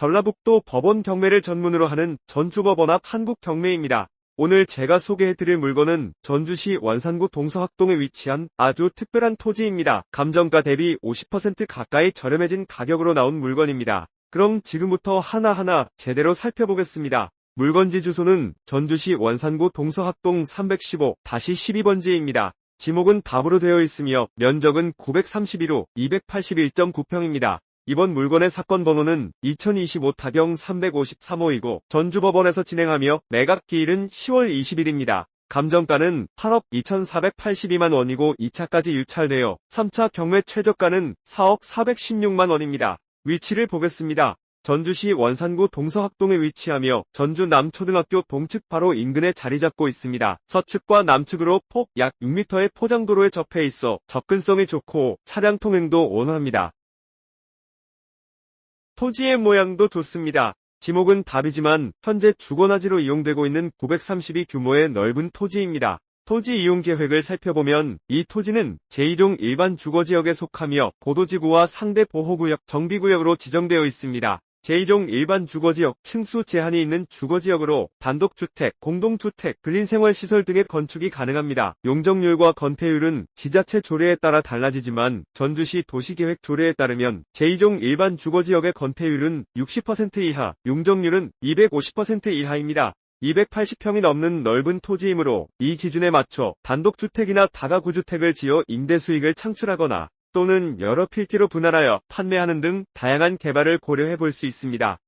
전라북도 법원 경매를 전문으로 하는 전주법원 앞 한국경매입니다. 오늘 제가 소개해드릴 물건은 전주시 원산구 동서학동에 위치한 아주 특별한 토지입니다. 감정가 대비 50% 가까이 저렴해진 가격으로 나온 물건입니다. 그럼 지금부터 하나하나 제대로 살펴보겠습니다. 물건지 주소는 전주시 원산구 동서학동 315-12번지입니다. 지목은 답으로 되어 있으며 면적은 931호 281.9평입니다. 이번 물건의 사건 번호는 2025 타경 353호이고 전주법원에서 진행하며 매각 기일은 10월 20일입니다. 감정가는 8억 2,482만 원이고 2차까지 유찰되어 3차 경매 최저가는 4억 416만 원입니다. 위치를 보겠습니다. 전주시 원산구 동서학동에 위치하며 전주 남초등학교 동측 바로 인근에 자리 잡고 있습니다. 서측과 남측으로 폭 약 6m의 포장도로에 접해 있어 접근성이 좋고 차량 통행도 원활합니다. 토지의 모양도 좋습니다. 지목은 답이지만 현재 주거나지로 이용되고 있는 932 규모의 넓은 토지입니다. 토지 이용 계획을 살펴보면 이 토지는 제2종 일반 주거지역에 속하며 보도지구와 상대 보호구역 정비구역으로 지정되어 있습니다. 제2종 일반 주거지역 층수 제한이 있는 주거지역으로 단독주택, 공동주택, 근린생활시설 등의 건축이 가능합니다. 용적률과 건폐율은 지자체 조례에 따라 달라지지만 전주시 도시계획 조례에 따르면 제2종 일반 주거지역의 건폐율은 60% 이하, 용적률은 250% 이하입니다. 280평이 넘는 넓은 토지이므로 이 기준에 맞춰 단독주택이나 다가구주택을 지어 임대 수익을 창출하거나 또는 여러 필지로 분할하여 판매하는 등 다양한 개발을 고려해 볼 수 있습니다.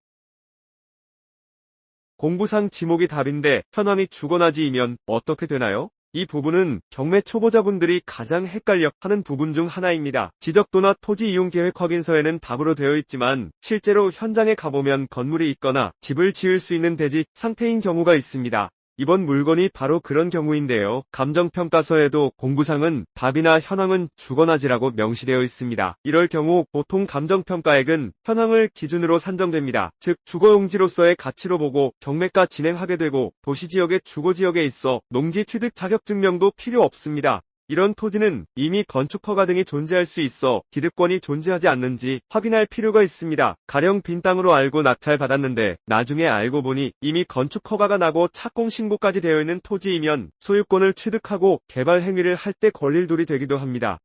공부상 지목이 답인데 현황이 주거나지이면 어떻게 되나요? 이 부분은 경매 초보자분들이 가장 헷갈려 하는 부분 중 하나입니다. 지적도나 토지 이용 계획 확인서에는 답으로 되어 있지만 실제로 현장에 가보면 건물이 있거나 집을 지을 수 있는 대지 상태인 경우가 있습니다. 이번 물건이 바로 그런 경우인데요. 감정평가서에도 공구상은 답이나 현황은 주거나지라고 명시되어 있습니다. 이럴 경우 보통 감정평가액은 현황을 기준으로 산정됩니다. 즉 주거용지로서의 가치로 보고 경매가 진행하게 되고 도시지역의 주거지역에 있어 농지 취득 자격증명도 필요 없습니다. 이런 토지는 이미 건축허가 등이 존재할 수 있어 기득권이 존재하지 않는지 확인할 필요가 있습니다. 가령 빈 땅으로 알고 낙찰 받았는데 나중에 알고 보니 이미 건축허가가 나고 착공 신고까지 되어 있는 토지이면 소유권을 취득하고 개발 행위를 할 때 걸릴 돌이 되기도 합니다.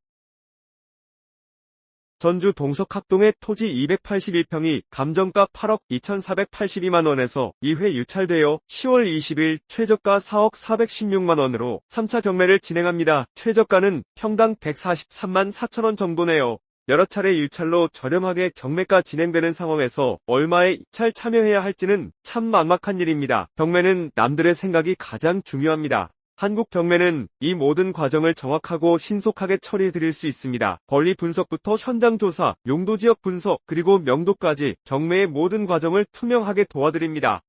전주 동석학동의 토지 281평이 감정가 8억 2,482만원에서 2회 유찰되어 10월 20일 최저가 4억 416만원으로 3차 경매를 진행합니다. 최저가는 평당 143만 4천원 정도네요. 여러 차례 유찰로 저렴하게 경매가 진행되는 상황에서 얼마에 입찰 참여해야 할지는 참 막막한 일입니다. 경매는 남들의 생각이 가장 중요합니다. 한국 경매는 이 모든 과정을 정확하고 신속하게 처리해 드릴 수 있습니다. 권리 분석부터 현장 조사, 용도 지역 분석, 그리고 명도까지 경매의 모든 과정을 투명하게 도와드립니다.